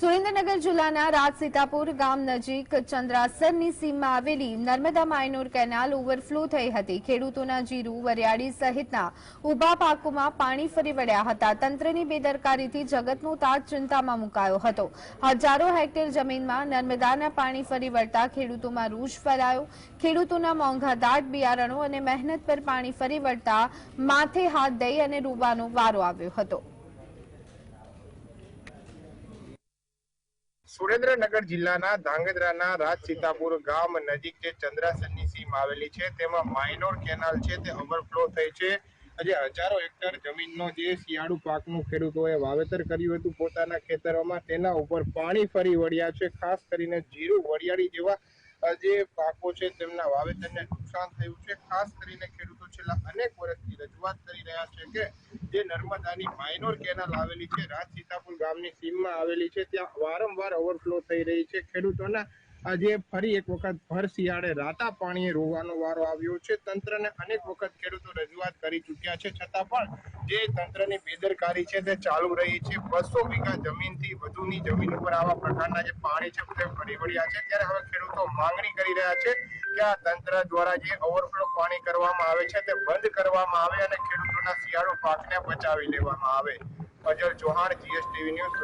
સુરેન્દ્રનગર જિલ્લાના રાજસીતાપુર ગામ નજીક ચંદ્રાસરની સીમમાં આવેલી નર્મદા માયનોર કેનાલ ઓવરફ્લો થઈ હતી. ખેડૂતોના જીરું, વરિયાળી સહિતના ઊભા પાકોમાં પાણી ફરી વળ્યા હતા. તંત્રની બેદરકારીથી જગતનો તાજ ચિંતામાં મુકાયો હતો. હજારો હેક્ટર જમીનમાં નર્મદાના પાણી ફરી વળતા ખેડૂતોમાં રોષ ફેલાયો. ખેડૂતોના મોંઘા દાટ, બિયારણો અને મહેનત પર પાણી ફરી વળતા માથે હાથ દઈ અને રૂવાનો વારો આવ્યો હતો. સુરેન્દ્રનગર જિલ્લાના ધાંગધ્રાના રાજ સીતાપુર ગામ નજીક જે ચંદ્રાસનની સીમ આવેલી છે, તેમાં માઇનોર કેનાલ છે, તે ઓવરફ્લો થઈ છે. આજે હજારો હેક્ટર જમીનનો જે શિયાળુ પાકનું ખેડૂતોએ વાવેતર કર્યું હતું, પોતાના ખેતરોમાં તેના ઉપર પાણી ફરી વળ્યા છે, ખાસ કરીને જીરું વરિયાળી જેવા જે પાકો છે તેમના વાવેતરને નુકસાન થયું છે. ખાસ કરીને ખેડૂતો છેલ્લા અનેક વર્ષથી રજૂઆત કરી રહ્યા છે કે જે નર્મદાની માઇનોર કેનાલ આવેલી છે, રાજ સીતાપુર ગામની સીમમાં આવેલી છે. ત્યાં વારંવાર ઓવરફ્લો થઈ રહી છે. ખેડૂતોના આજે ફરી એક વખત ભર શિયાળે રાતા પાણીએ રોવાનો વારો આવ્યો છે. તંત્રને અનેક વખત ખેડૂતો રજૂઆત કરી ચૂક્યા છે. છતાં પણ જે તંત્રની બેદરકારી છે તે ચાલુ રહી છે. બસો વીઘા જમીનથી વધુની જમીન ઉપર આવા પ્રકારના જે પાણી છે, તે ફરી વળ્યા છે. ત્યારે હવે ખેડૂતો માંગણી કરી રહ્યા છે કે આ તંત્ર દ્વારા જે ઓવરફ્લો પાણી કરવામાં આવે છે, તે બંધ કરવામાં આવે અને ખેડૂતોના શિયાળુ પાકને બચાવી લેવામાં આવે. Azhar Chauhan GSTV news